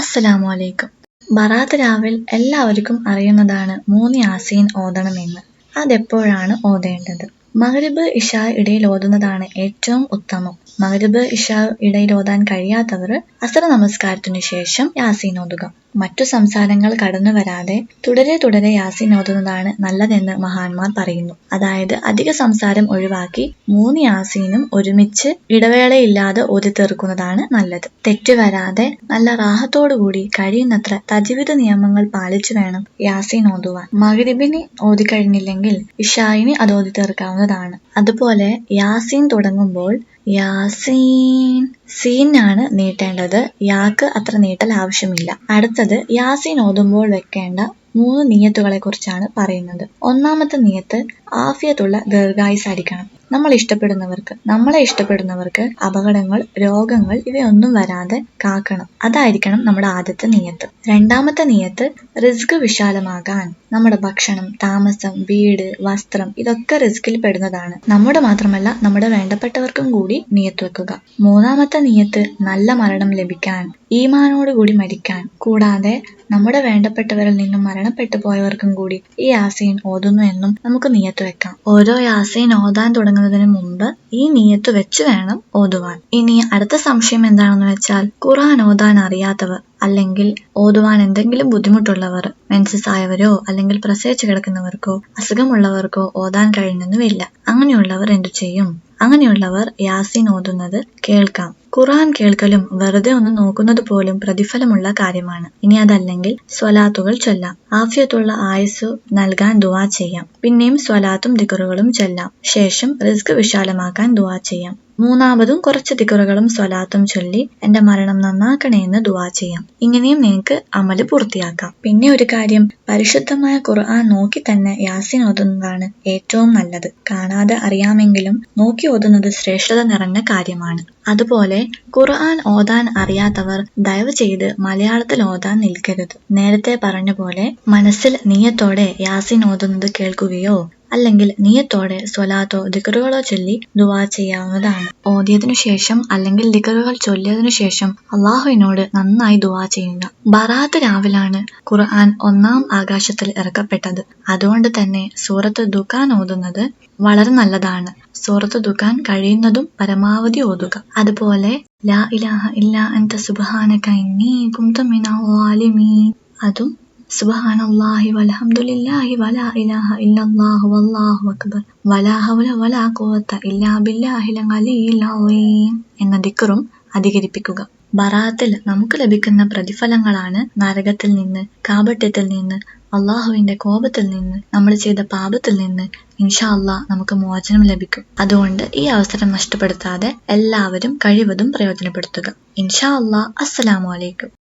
അസ്സലാമു അലൈക്കും ബറാത്ത് രാവിൽ എല്ലാവർക്കും അറിയുന്നതാണ് മൂന്ന് യാസീൻ ഓതണമെന്ന്. അതെപ്പോഴാണ് ഓതേണ്ടത്? മഗ്രിബ് ഇഷ ഇടയിൽ ഓതുന്നതാണ് ഏറ്റവും ഉത്തമം. മഗ്രിബ് ഇഷ ഇടയിൽ ഓതാൻ കഴിയാത്തവർ അസർ നമസ്കാരത്തിനു ശേഷം യാസീൻ ഓതുക. മറ്റു സംസാരങ്ങൾ കടന്നു വരാതെ തുടരെ തുടരെ യാസീൻ ഓതുന്നതാണ് നല്ലതെന്ന് മഹാന്മാർ പറയുന്നു. അതായത് അധിക സംസാരം ഒഴിവാക്കി മൂന്ന് യാസീനും ഒരുമിച്ച് ഇടവേളയില്ലാതെ ഓതി തീർക്കുന്നതാണ് നല്ലത്. തെറ്റ് വരാതെ നല്ല റാഹത്തോടുകൂടി കഴിയുന്നത്ര തജ്വീദ് നിയമങ്ങൾ പാലിച്ചു വേണം യാസീൻ ഓതുവാൻ. മഗ്രിബിന് ഓതിക്കഴിഞ്ഞില്ലെങ്കിൽ ഇഷായിന് അത് ഓതി തീർക്കാവുന്നതാണ്. അതുപോലെ യാസീൻ തുടങ്ങുമ്പോൾ യാസീൻ സീനാണ് നീട്ടേണ്ടത്. യാക്ക് അത്ര നീട്ടൽ ആവശ്യമില്ല. അടുത്തത് യാസീൻ ഓതുമ്പോൾ വെക്കേണ്ട മൂന്ന് നീയത്തുകളെ കുറിച്ചാണ് പറയുന്നത്. ഒന്നാമത്തെ നീയത്ത് ആഫിയത്തുള്ള ദീർഘായുസായിരിക്കണം നമ്മൾ ഇഷ്ടപ്പെടുന്നവർക്ക് നമ്മളെ ഇഷ്ടപ്പെടുന്നവർക്ക് അപകടങ്ങൾ രോഗങ്ങൾ ഇവയൊന്നും വരാതെ കാക്കണം. അതായിരിക്കണം നമ്മുടെ ആദ്യത്തെ നിയത്ത്. രണ്ടാമത്തെ നിയത്ത് റിസ്ക് വിശാലമാകാൻ. നമ്മുടെ ഭക്ഷണം താമസം വീട് വസ്ത്രം ഇതൊക്കെ റിസ്കിൽ പെടുന്നതാണ്. നമ്മുടെ മാത്രമല്ല നമ്മുടെ വേണ്ടപ്പെട്ടവർക്കും കൂടി നിയത്ത് വെക്കുക. മൂന്നാമത്തെ നിയത്ത് നല്ല മരണം ലഭിക്കാൻ ഈമാനോടുകൂടി മരിക്കാൻ. കൂടാതെ നമ്മുടെ വേണ്ടപ്പെട്ടവരിൽ നിന്നും മരണപ്പെട്ടു പോയവർക്കും കൂടി ഈ യാസീൻ ഓതുന്നു എന്നും നമുക്ക് നിയത്ത് വെക്കാം. ഓരോ യാസീൻ ഓതാൻ തുടങ്ങുന്നതിന് മുമ്പ് ഈ നീയത്ത് വെച്ച് വേണം ഓതുവാൻ. ഇനി അടുത്ത സംശയം എന്താണെന്ന് വെച്ചാൽ ഖുർആൻ ഓതാൻ അറിയാത്തവർ അല്ലെങ്കിൽ ഓതുവാൻ എന്തെങ്കിലും ബുദ്ധിമുട്ടുള്ളവർ മെൻസസ് ആയവരോ അല്ലെങ്കിൽ പ്രസവിച്ചു കിടക്കുന്നവർക്കോ അസുഖമുള്ളവർക്കോ ഓതാൻ കഴിയുന്നതുമില്ല അങ്ങനെയുള്ളവർ എന്തു ചെയ്യും? അങ്ങനെയുള്ളവർ യാസീൻ ഓതുന്നത് കേൾക്കാം. ഖുർആൻ കേൾക്കലും വെറുതെ ഒന്ന് നോക്കുന്നത് പോലും പ്രതിഫലമുള്ള കാര്യമാണ്. ഇനി അതല്ലെങ്കിൽ സ്വലാത്തുകൾ ചൊല്ലാം. ആഫിയത്തുള്ള ആയുസ് നൽകാൻ ദുവാ ചെയ്യാം. പിന്നെയും സ്വലാത്തും ദിക്കറുകളും ചൊല്ലാം. ശേഷം റിസ്ക് വിശാലമാക്കാൻ ദുവാ ചെയ്യാം. മൂന്നാമതും കുറച്ച് ദിക്കറുകളും സ്വലാത്തും ചൊല്ലി എന്റെ മരണം നന്നാക്കണേ എന്ന് ദുവാ ചെയ്യാം. ഇങ്ങനെയും നിങ്ങൾക്ക് അമൽ പൂർത്തിയാക്കാം. പിന്നെ ഒരു കാര്യം പരിശുദ്ധമായ ഖുർആൻ നോക്കി തന്നെ യാസിൻ ഓതുന്നതാണ് ഏറ്റവും നല്ലത്. കാണാതെ അറിയാമെങ്കിലും നോക്കി ഓതുന്നത് ശ്രേഷ്ഠത നിറഞ്ഞ കാര്യമാണ്. അതുപോലെ ഖുർആൻ ഓതാൻ അറിയാത്തവർ ദയവ് ചെയ്ത് മലയാളത്തിൽ ഓതാൻ നിൽക്കരുത്. നേരത്തെ പറഞ്ഞ പോലെ മനസ്സിൽ നീയത്തോടെ യാസിൻ ഓതുന്നത് കേൾക്കുകയോ അല്ലെങ്കിൽ നീയത്തോടെ സ്വലാത്തോ ദിക്കറുകളോ ചൊല്ലി ദുവാ ചെയ്യാവുന്നതാണ്. ഓതിയതിനു ശേഷം അല്ലെങ്കിൽ ദിക്കറുകൾ ചൊല്ലിയതിനു ശേഷം അള്ളാഹുവിനോട് നന്നായി ദുവാ ചെയ്യുക. ബറാത്ത് രാവിലാണ് ഖുർആൻ ഒന്നാം ആകാശത്തിൽ ഇറക്കപ്പെട്ടത്. അതുകൊണ്ട് തന്നെ സൂറത്ത് ദുഖാൻ ഓതുന്നത് വളരെ നല്ലതാണ്. സൂറത്ത് ദുഖാൻ കഴിയുന്നതും പരമാവധി ഓതുക. അതുപോലെ ലാ ഇലാഹ ഇല്ലാ അൻത സുബ്ഹാനക ഇന്നി മിനൽ അതും എന്ന ദിക്റും അധികരിപ്പിക്കുക. ബറാത്തിൽ നമുക്ക് ലഭിക്കുന്ന പ്രതിഫലങ്ങളാണ് നരകത്തിൽ നിന്ന് കാപട്യത്തിൽ നിന്ന് അള്ളാഹുവിന്റെ കോപത്തിൽ നിന്ന് നമ്മൾ ചെയ്ത പാപത്തിൽ നിന്ന് ഇൻഷാ അള്ളാഹ് നമുക്ക് മോചനം ലഭിക്കും. അതുകൊണ്ട് ഈ അവസരം നഷ്ടപ്പെടുത്താതെ എല്ലാവരും കഴിവതും പ്രയോജനപ്പെടുത്തുക. ഇൻഷാ അള്ളാഹ് അസ്സലാമു അലൈക്കും.